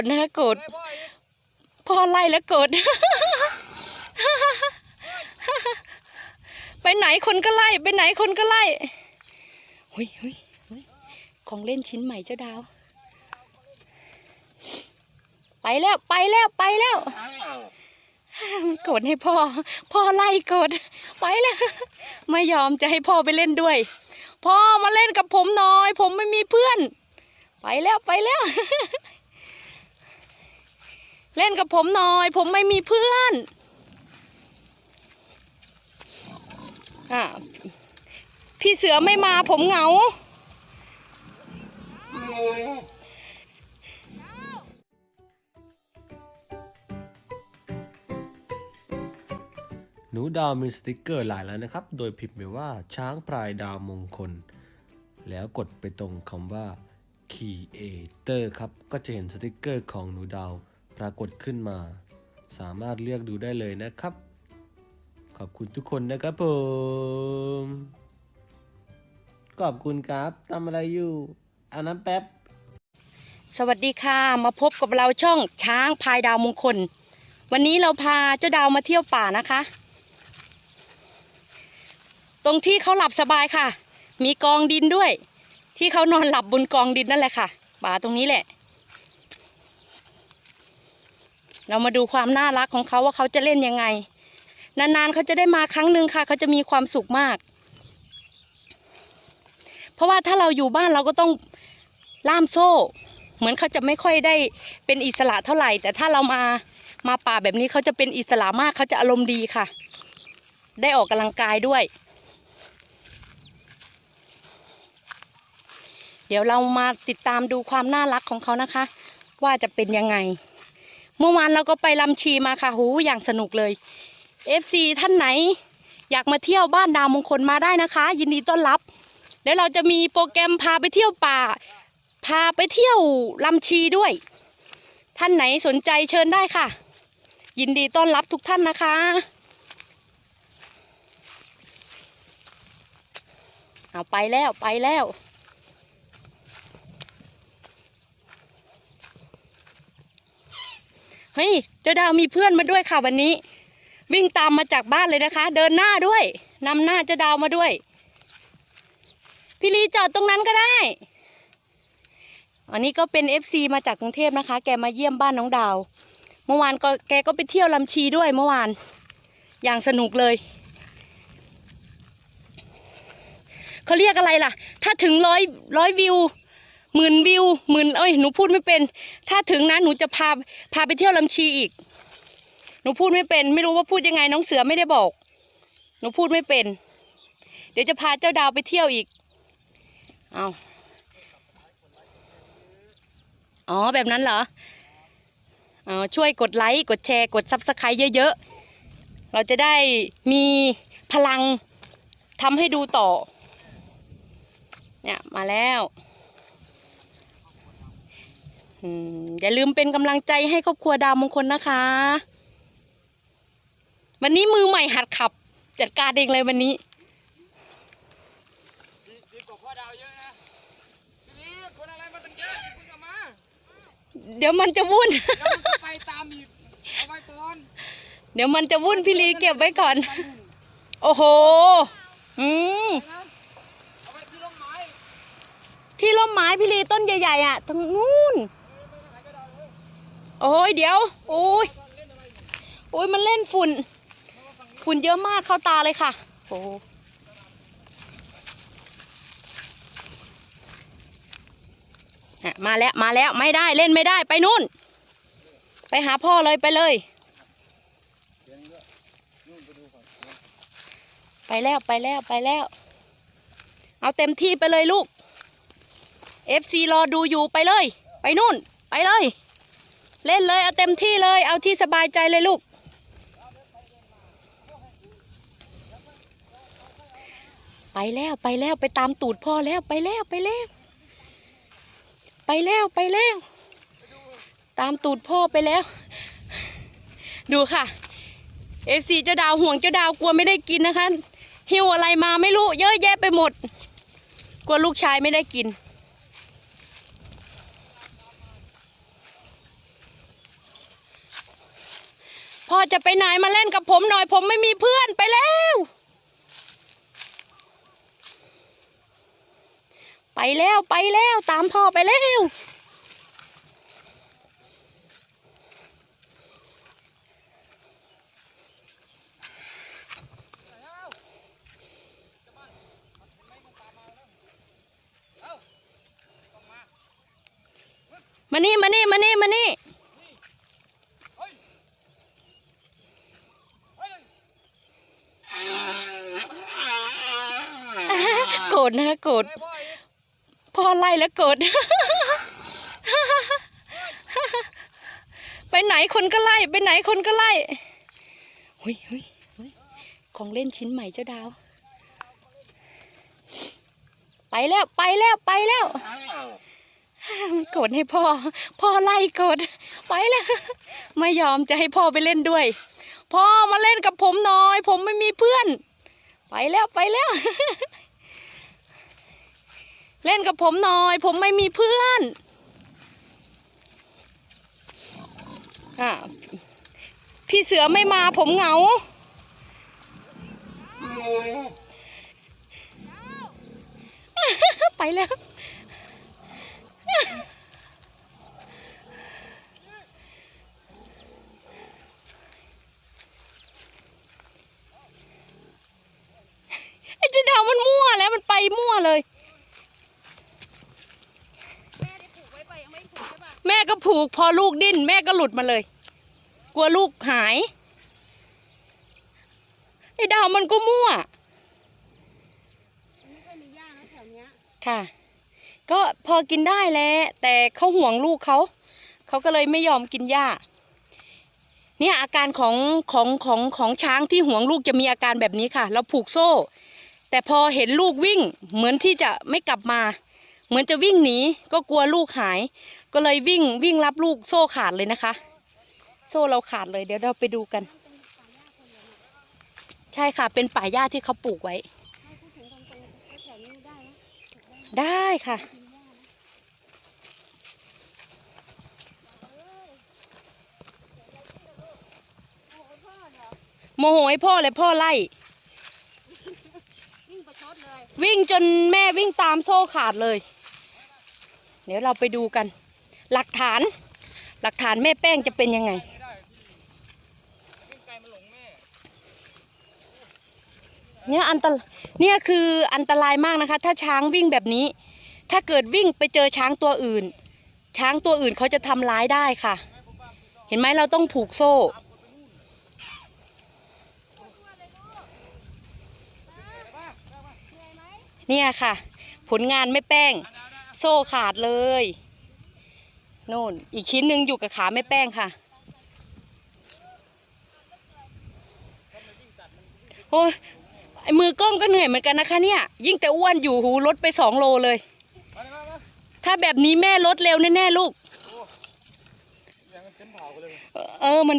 ธนะคะโกรธพ่อไล่แล้วโกรธไปไหนคนก็ไล่ ไปไหนคนก็ไล่เฮ้ยเฮ้ยเฮ้ยของเล่นชิ้นใหม่เจ้าดาว ไปแล้วไปแล้วไปแล้วมันโกรธให้พ่อ พ่อไล่โกรธไปแล้ว ไม่ยอมจะให้พ่อไปเล่นด้วย พ่อมาเล่นกับผมหน่อย ผมไม่มีเพื่อน ไปแล้วไปแล้ว เล่นกับผมหน่อย ผมไม่มีเพื่อนอะพี่เสือไม่มาผมเหงา หนูดาวมีสติกเกอร์หลายแล้วนะครับ โดยพิมพ์ไปว่าช้างพลายดาวมงคล แล้วกดไปตรงคำว่า Creator ครับ ก็จะเห็นสติกเกอร์ของหนูดาว ปรากฏขึ้นมา สามารถเลือกดูได้เลยนะครับ ขอบคุณทุกคนนะครับผม ขอบคุณครับทำอะไรอยู่เอาน้ำแป๊บ สวัสดีค่ะ มาพบกับเราช่องช้างพายดาวมงคล วันนี้เราพาเจ้าดาวมาเที่ยวป่านะคะ ตรงที่เขาหลับสบายค่ะ มีกองดินด้วย ที่เขานอนหลับบนกองดินนั่นแหละค่ะป่าตรงนี้แหละ เรามาดูความน่ารักของเขาว่าเขาจะเล่นยังไง นานๆเขาจะได้มาครั้งหนึ่งค่ะ เขาจะมีความสุขมาก เพราะว่าถ้าเราอยู่บ้านเราก็ต้องล่ามโซ่ เหมือนเขาจะไม่ค่อยได้เป็นอิสระเท่าไหร่ แต่ถ้าเรามามาป่าแบบนี้เขาจะเป็นอิสระมากเขาจะอารมณ์ดีค่ะ ได้ออกกำลังกายด้วย เดี๋ยวเรามาติดตามดูความน่ารักของเขานะคะ ว่าจะเป็นยังไง เมื่อวานเราก็ไปลำชีมาค่ะหูอย่างสนุกเลย FC ท่านไหน อยากมาเที่ยวบ้านดาวมงคลมาได้นะคะ ยินดีต้อนรับเดี๋ยวเราจะมีโปรแกรมพาไปเที่ยวป่า พาไปเที่ยวลำชีด้วย ท่านไหนสนใจเชิญได้ค่ะ ยินดีต้อนรับทุกท่านนะคะเอาไปแล้วไปแล้ว เฮ้ยเจ้าดาวมีเพื่อนมาด้วยค่ะวันนี้ วิ่งตามมาจากบ้านเลยนะคะ เดินหน้าด้วยนำหน้าเจ้าดาวมาด้วย พี่ลีจอดตรงนั้นก็ได้ อันนี้ก็เป็น FC มาจากกรุงเทพนะคะ แกมาเยี่ยมบ้านน้องดาว เมื่อวานก็แกก็ไปเที่ยวลำชีด้วยเมื่อวาน อย่างสนุกเลยเขาเรียกอะไรล่ะ ถ้าถึงร้อยร้อยวิว หมื่นวิวหมื่นเอ้ยหนูพูดไม่เป็น ถ้าถึงนะหนูจะพาพาไปเที่ยวลำชีอีก หนูพูดไม่เป็น ไม่รู้ว่าพูดยังไงน้องเสือไม่ได้บอก หนูพูดไม่เป็น เดี๋ยวจะพาเจ้าดาวไปเที่ยวอีกเอาอ๋อแบบนั้นเหรออ๋อช่วยกดไลค์กดแชร์กดซับสไครต์เยอะๆ เราจะได้มีพลังทำให้ดูต่อ เนี่ย มาแล้ว อืมอย่าลืมเป็นกำลังใจให้ครอบครัวดาวมงคลนะคะ วันนี้มือใหม่หัดขับ จัดการเองเลยวันนี้ดีกว่าพ่อดาวเยอะนะพี่ลีคนอะไรมาตั้งเยอะเพิ่งเอามาเดี๋ยวมันจะวุ่นแล้วมันก็ไปตามอีกเอาไว้ก่อน เดี๋ยวมันจะวุ่นพี่ลีเก็บไว้ก่อนไปนู่นโอ้โห อืมนะเอาไว้ที่ร่มไม้ที่ร่มไม้พี่ลีต้นใหญ่ๆอะตรงนู้น โอ้ยเดี๋ยว โอ้ยโอ้ยมันเล่นฝุ่น ฝุ่นเยอะมากเข้าตาเลยค่ะ โอ้มาแล้วมาแล้วไม่ได้เล่นไม่ได้ไปนู่น ไปหาพ่อเลยไปเลย ไปแล้วไปแล้วไปแล้ว เอาเต็มที่ไปเลยลูก FC รอดูอยู่ไปเลย ไปนู่น ไปเลย เล่นเลยเอาเต็มที่เลยเอาที่สบายใจเลยลูก ไปแล้วไปแล้วไปตามตูดพ่อแล้วไปแล้วไปแล้ว ไปแล้วไปแล้ว ตามตูดพ่อไปแล้ว ดูค่ะเอฟซีเจ้าดาวห่วงเจ้าดาวกลัวไม่ได้กินนะคะหิวอะไรมาไม่รู้เยอะแยะไปหมด กลัวลูกชายไม่ได้กิน พ่อจะไปไหนมาเล่นกับผมหน่อย ผมไม่มีเพื่อนไปแล้ว ไปแล้วไปแล้วตามพ่อไปแล้วมานี่มานี่มานี่มานี่ เฮ้ยเฮ้ย โกร ธนะคะโกรธพ่ออีกพ่อไล่แล้วโกรธไปไหนคนก็ไล่ ไปไหนคนก็ไล่เฮ้ยเฮ้ยเฮ้ยของเล่นชิ้นใหม่เจ้าดาว ไปแล้วไปแล้วไปแล้วมันโกรธให้พ่อ พ่อไล่โกรธไปแล้วไม่ยอมจะให้พ่อไปเล่นด้วย พ่อมาเล่นกับผมหน่อย ผมไม่มีเพื่อน ไปแล้วไปแล้ว เล่นกับผมหน่อย ผมไม่มีเพื่อนอะพี่เสือไม่มาผมเหงา ไปแล้ว ไอ้เจ้าดาวมันมั่วแล้วมันไปมั่วเลย แม่ก็ผูกพอลูกดิ้น แม่ก็หลุดมาเลย กลัวลูกหายไอ้ดาวมันก็มั่วค่ะ ก็พอกินได้แหล้วแต่เขาห่วงลูกเขาเขาก็เลยไม่ยอมกินหญ้า เนี่ยอาการของของของของช้างที่ห่วงลูกจะมีอาการแบบนี้ค่ะ เราผูกโซ่ แต่พอเห็นลูกวิ่งเหมือนที่จะไม่กลับมา เหมือนจะวิ่งหนีก็กลัวลูกหายก็เลยวิ่งวิ่งรับลูกโซ่ขาดเลยนะคะ โซ่เราขาดเลย เดี๋ยวเราไปดูกัน ใช่ค่ะเป็นป่าหญ้าที่เขาปลูกไว้ ได้ไหมได้ค่ะโมโหให้พ่อเลยพ่อไล่ วิ่งประชดเลย วิ่งจนแม่วิ่งตามโซ่ขาดเลย เดี๋ยวเราไปดูกัน หลักฐาน หลักฐานแม่แป้งจะเป็นยังไงเนี่ยอันตรเนี่ยคืออันตรายมากนะคะ ถ้าช้างวิ่งแบบนี้ ถ้าเกิดวิ่งไปเจอช้างตัวอื่น ช้างตัวอื่นเขาจะทำร้ายได้ค่ะ เห็นไหมเราต้องผูกโซ่ เนี่ยค่ะ ผลงานไม่แป้ง โซ่ขาดเลย โน่น อีกชิ้นหนึ่งอยู่กับขาไม่แป้งค่ะ โอ้ยไอมือกล้องก็เหนื่อยเหมือนกันนะคะเนี่ย ยิ่งแต่อ้วนอยู่หูลดไปสองโลเลย ถ้าแบบนี้แม่ลดเร็วแน่ๆลูก เออมัน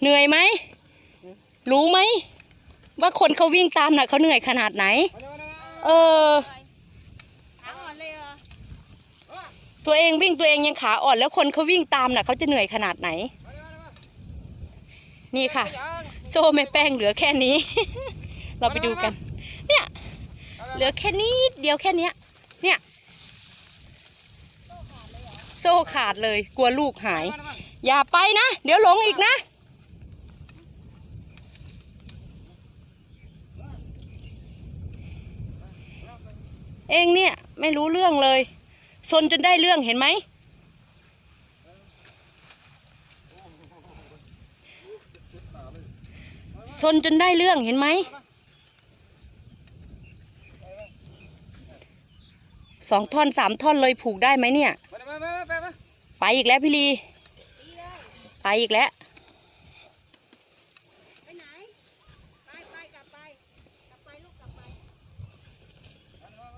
เหนื่อยไหม รู้ไหม ว่าคนเขาวิ่งตามน่ะเขาเหนื่อยขนาดไหน เออ ขาอ่อนเลยเหรอ ตัวเองวิ่งตัวเองยังขาอ่อน แล้วคนเขาวิ่งตามน่ะเขาจะเหนื่อยขนาดไหน นี่ค่ะ โซ่แม่แป้งเหลือแค่นี้ เราไปดูกัน เนี่ย เหลือแค่นี้เดียวแค่เนี้ย เนี่ย โซ่ขาดเลยกลัวลูกหาย อย่าไปนะ เดี๋ยวหลงอีกนะเองเนี่ย ไม่รู้เรื่องเลย ซนจนได้เรื่องเห็นไหม ซนจนได้เรื่องเห็นไหม สองท่อนสามท่อนเลยผูกได้ไหมเนี่ยมาเลยมามามามาไปอีกแล้วพี่ลี ไปอีกแล้ว ไปไหน ไปไปกลับไป กลับไปลูกกลับไป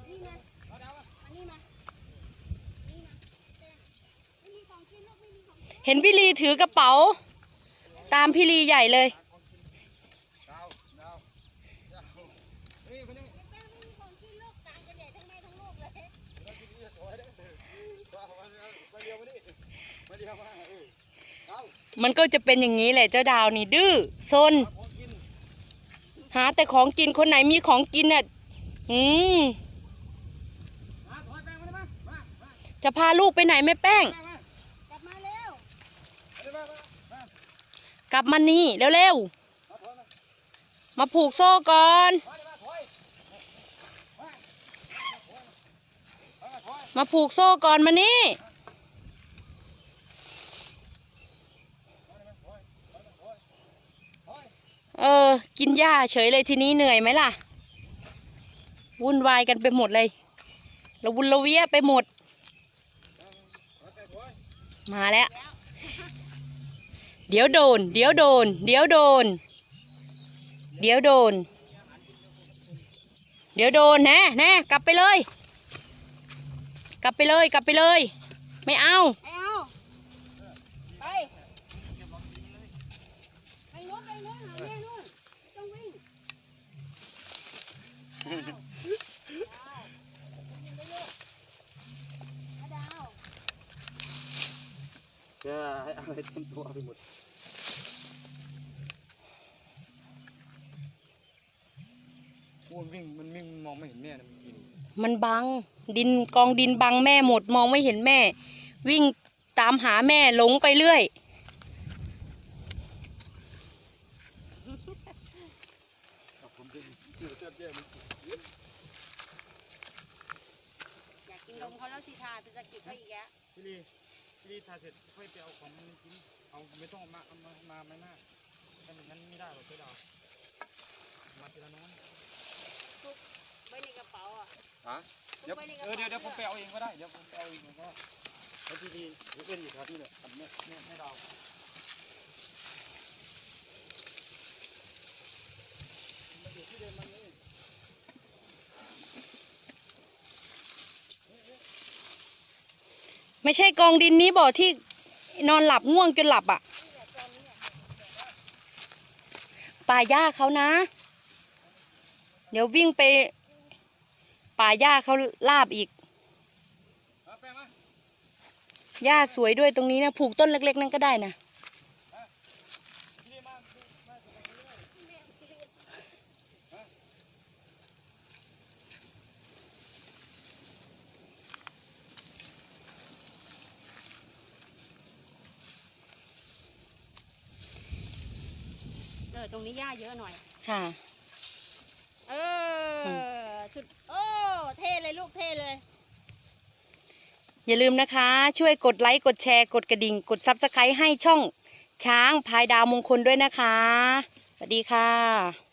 นี่ไงอันนี้มา นี่มาไม่มีของกินลูกไม่มีของกิน เห็นพี่ลีถือกระเป๋า ตามพี่ลีใหญ่เลยมันก็จะเป็นอย่างนี้แหละเจ้าดาวนี่ดื้อซนหาแต่ของกินคนไหนมีของกินเนี่ยอืมจะพาลูกไปไหนแม่แป้ง มาก ลับมาเร็ว มามามา กลับมานี่เร็วๆ มาผูกโซ่ก่อน มาผูกโซ่ก่อนมานี่ เออ กินหญ้าเฉยเลยทีนี้เหนื่อยไหมล่ะ วุ่นวายกันไปหมดเลยเระวุนระเวียไปหมด มาแล้ว เดี๋ยวโดน เดี๋ยวโดน เดี๋ยวโดน เดี๋ยวโดน เดี๋ยวโดนแน่แน่กลับไปเลย กลับไปเลยกลับไปเลย ไม่เอาไม่เอาไปไปนู้นไปนู้นหาแม่นู้นต้องวิ่งจะให้อะไรเต็มตัวไปหมดโอ้ยวิ่งมันวิ่งมองไม่ เห็นแม่นะมันกินมันบัง ดินกองดินบังแม่หมดมองไม่เห็นแม่ วิ่งตามหาแม่หลงไปเรื่อยผมจะเจอเจ้าเจ้ามันอยากกินนมเขาแล้วสิทาเป็นสะกิดเขาอีกแล้วพี่ลีพี่ลีทาเสร็จค่อยไปเอาของมันกินเอาไม่ต้องเอามาเอามามาไม่มากถ้าอย่างนั้นไม่ได้หรอกเจ้าดาวมาทีละน้อย ไว้ในกระเป๋า อะฮะเดี๋ยวเออเดี๋ยวเดี๋ยวผมไปเอาเองก็ได้เดี๋ยวผมไปเอาเองก็ได้แล้วพี่ลีเดี๋ยวเล่นอยู่แถวนี้แหละกับแม่แม่แม่ดาวไม่ใช่กองดินนี้บอกที่นอนหลับง่วงจนหลับอะป่าหญ้าเขานะ เดี๋ยววิ่งไป ป่าหญ้าเขาลาบอีกเอาแป้งมาหญ้าสวยด้วยตรงนี้นะผูกต้นเล็ก ๆ นั่นก็ได้นะพี่ลีมาเออตรงนี้หญ้าเยอะหน่อย ค่ะ เออ สุด โอ้ เท่เลยลูกเท่เลย อย่าลืมนะคะ ช่วยกดไลค์ กดแชร์ กดกระดิ่ง กดซับสไครต์ให้ช่องช้างพายดาวมงคลด้วยนะคะ สวัสดีค่ะ